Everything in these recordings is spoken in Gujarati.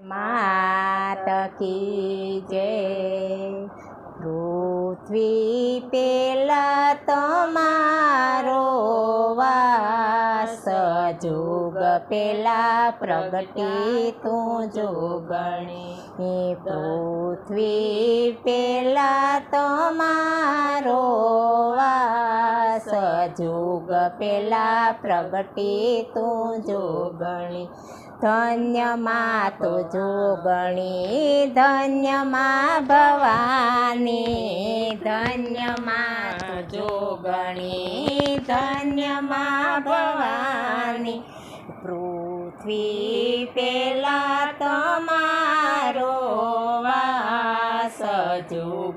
માત કી જય પૃથ્વી પેલા તમારો વાસ, જોગ પેલા પ્રગટી તું જોગણી. પૃથ્વી પેલા તમારો વાસ, જોગ પેલા પ્રગટી તું જોગણી. ધન્યમાં તો જોગણી ધન્યમાં ભવાની ધન્યમાં તો જોગણી ધન્યમાં ભવાની. પૃથ્વી પેલા તમારો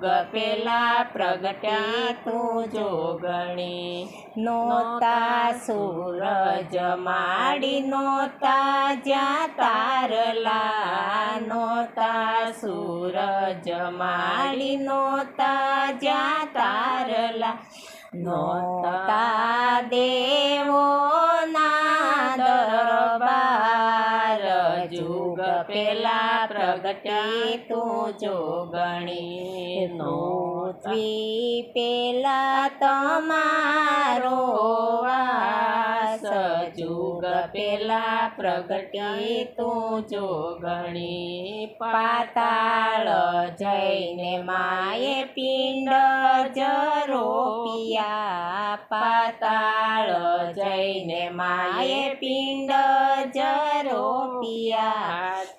જોગ પેલા પ્રગટ્યા તું જોગણી. નોતા સૂરજ માડી, નોતા જ્યાં તારલા નોતા સૂરજ માડી, નોતા જ્યાં તારલા નોતા દેવો ના દરબાર, જુગ પેલા પ્રગટી જો જોગણી નો પેલા તમારો વાસ. જુગ પેલા પ્રગટી તું જોગણી પાતાળ જઈને માએ પિંડ જરોપિયા પાતાળ જઈને માએ પિંડ જરોપિયા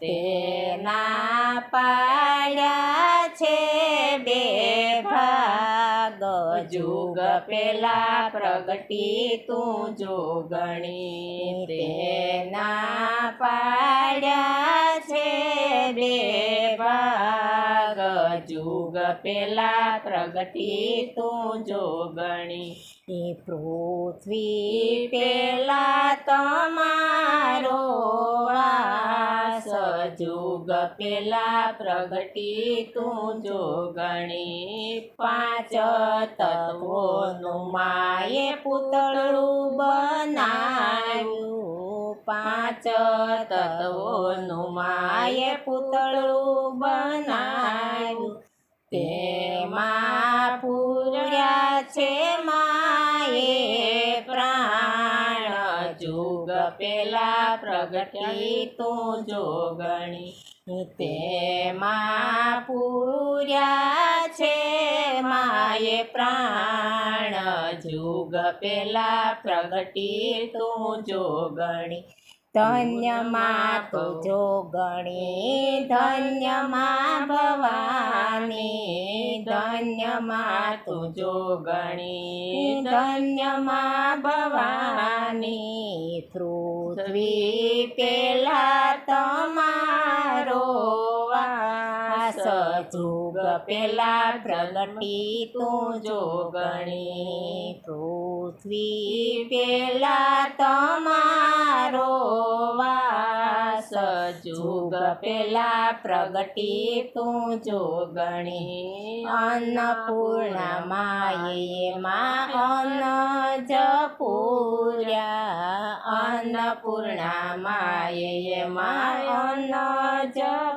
તેના પાડ્યા છે બે જુગ પેલા પ્રગટી તું જોગણી. તેના પાડ્યા છે બે ભાગ. જુગ પેલા પ્રગટી તું જોગણી. એ પૃથ્વી પેલા તમારો વાસ જુગ પેલા પ્રગટી તું જોગણી. પાંચ તત્વોનું માએ પૂતળું બનાવ્યું. પાંચ તત્વોનું માએ પૂતળું બનાવ્યું. તેમાં પૂર્યા છે માએ પેલા પ્રગટી તું જોગણી તેમાં પૂર્યા છે માએ પ્રાણ. જુગ પેલા પ્રગટી તું જોગણી ધન્યમાં તો ધન્ય ધન્યમાં ભવાની, ધન્યમાં તો ધન્ય ધન્યમાં ભવાની, પૃથ્વી પેલા તમારો વાસ, જુગ પેલા પ્રગટી તું જોગણી પૃથ્વી પેલા તમારો પેલા પ્રગટી તું જોગણી અન્નપૂર્ણા માયે માં અન્ન પૂર્યા. અન્નપૂર્ણા માયે માં અન્ન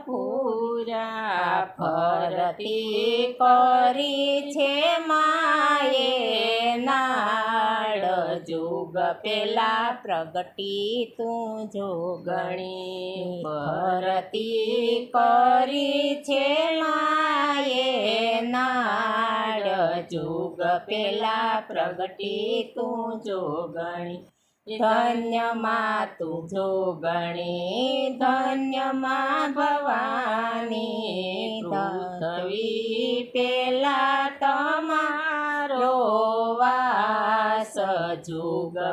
પૂર્યા. ફરતી કરી છે માયે નાડ. જોગ પેલા પ્રગટી તું જોગણી ભરતી કરી છે માયે નાડ. જોગ પેલા પ્રગટી તું જોગણી. ધન્યમાં તું જોગણી. ધન્યમાં ભવાની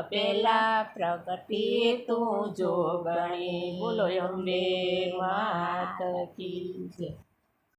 પેલા પ્રગટી તું જોગણી. બોલો અંબે માત કી